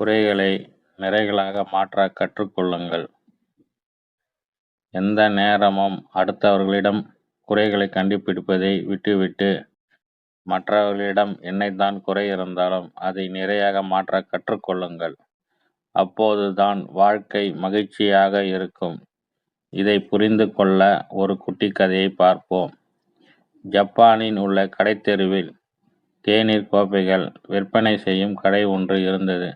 குறைகளை நிறைகளாக மாற்ற கற்றுக்கொள்ளுங்கள் எந்த நேரமும் அடுத்தவர்களிடம் குறைகளை கண்டுபிடிப்பதை விட்டுவிட்டு, மற்றவர்களிடம் என்னைத்தான் குறை இருந்தாலும் அதை நிறையாக மாற்ற கற்றுக்கொள்ளுங்கள் அப்போதுதான் வாழ்க்கை மகிழ்ச்சியாக இருக்கும். இதை புரிந்து கொள்ள ஒரு குட்டிக் கதையை பார்ப்போம். ஜப்பானின் உள்ள கடைத்தெருவில் தேநீர் கோப்பைகள் விற்பனை செய்யும் கடை ஒன்று இருந்தது.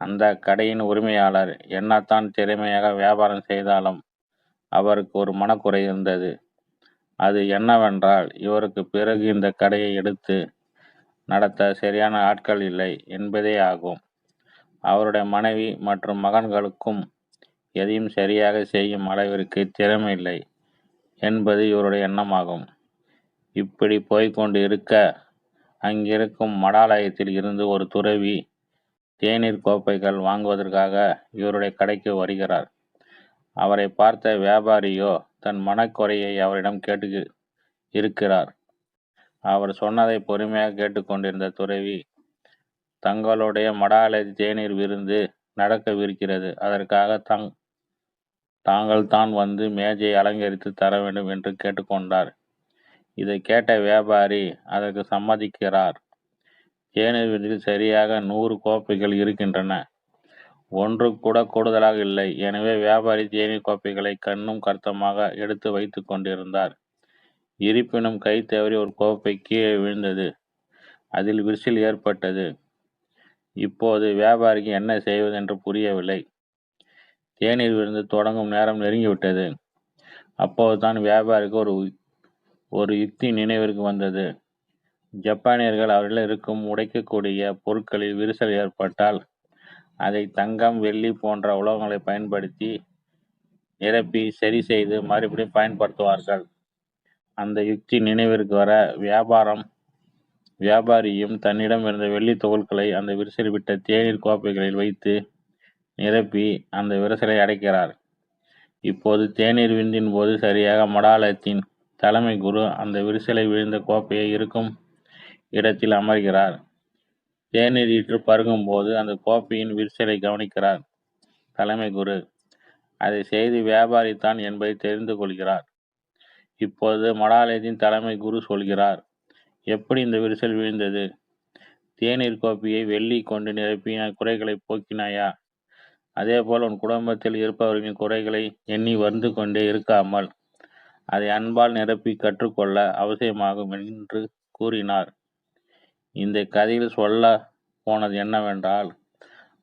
அந்த கடையின் உரிமையாளர் என்னதான் திறமையாக வியாபாரம் செய்தாலும் அவருக்கு ஒரு மனக்குறை இருந்தது. அது என்னவென்றால் இவருக்கு பிறகு இந்த கடையை எடுத்து நடத்த சரியான ஆட்கள் இல்லை என்பதே ஆகும் அவருடைய மனைவி மற்றும் மகன்களுக்கும் எதையும் சரியாக செய்யும் அளவிற்கு திறமை இல்லை என்பது இவருடைய எண்ணமாகும். இப்படி போய்கொண்டு இருக்க, அங்கிருக்கும் மடாலயத்தில் இருந்து ஒரு துறவி தேநீர் கோப்பைகள் வாங்குவதற்காக இவருடைய கடைக்கு வருகிறார். அவரை பார்த்த வியாபாரியோ தன் மனக்குறையை அவரிடம் கேட்டு இருக்கிறார். அவர் சொன்னதை பொறுமையாக கேட்டுக்கொண்டிருந்த துறவி, தங்களுடைய மடாலை தேநீர் விருந்து நடக்கவிருக்கிறது. அதற்காக தங் தாங்கள் தான் வந்து மேஜையை அலங்கரித்து தர வேண்டும் என்று கேட்டுக்கொண்டார் இதை கேட்ட வியாபாரி அதற்கு சம்மதிக்கிறார். தேநீர் விருந்தில் சரியாக நூறு கோப்பைகள் இருக்கின்றன. ஒன்று கூட கூடுதலாக இல்லை. எனவே வியாபாரி தேநீர் கோப்பைகளை கண்ணும் கருத்தமாக எடுத்து வைத்து கொண்டிருந்தார். இருப்பினும் கை தவறி ஒரு கோப்பை கீழே விழுந்தது. அதில் விரிசல் ஏற்பட்டது. இப்போது வியாபாரிக்கு என்ன செய்வது என்று புரியவில்லை. தேநீர் விருந்து தொடங்கும் நேரம் நெருங்கிவிட்டது. அப்போதுதான் வியாபாரிக்கு ஒரு ஒரு யுக்தி நினைவிற்கு வந்தது. ஜப்பானியர்கள் அவர்களிடம் இருக்கும் உடைக்கக்கூடிய பொருட்களில் விரிசல் ஏற்பட்டால் அதை தங்கம், வெள்ளி போன்ற உலோகங்களை பயன்படுத்தி நிரப்பி சரி செய்து மறுபடியும் பயன்படுத்துவார்கள். அந்த யுக்தி நினைவிற்கு வர வியாபாரம் வியாபாரியும் தன்னிடம் இருந்த வெள்ளி துகள்களை அந்த விரிசல் விட்ட தேநீர் கோப்பைகளில் வைத்து நிரப்பி அந்த விரிசலை அடைக்கிறார். இப்போது தேநீர் விந்தின் போது சரியாக மடாலயத்தின் தலைமை குரு அந்த விரிசலை விழுந்த கோப்பையை இருக்கும் இடத்தில் அமர்கிறார். தேநீர் இற்று பருகும்போது அந்த கோப்பையின் விரிசலை கவனிக்கிறார் தலைமை குரு. அதை செய்து வியாபாரி தான் என்பதை தெரிந்து கொள்கிறார். இப்போது மடாலயத்தின் தலைமை குரு சொல்கிறார் எப்படி இந்த விரிசல் விழுந்தது? தேநீர் கோப்பையை வெள்ளி கொண்டு நிரப்பி குறைகளை போக்கினாயா அதே போல் உன் குடும்பத்தில் இருப்பவர்களின் குறைகளை எண்ணி வந்து கொண்டே இருக்காமல் அதை அன்பால் நிரப்பி கற்றுக்கொள்ள அவசியமாகும் என்று கூறினார். இந்த கதையில் சொல்ல போனது என்னவென்றால்,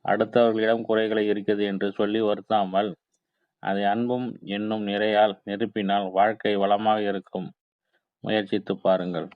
அடுத்தவர்களிடம் குறைகளை இருக்கிறது என்று சொல்லி வருத்தாமல் அதை அன்பும் என்னும் நிறையால் நிரப்பினால் வாழ்க்கை வளமாக இருக்கும். முயற்சித்துப் பாருங்கள்.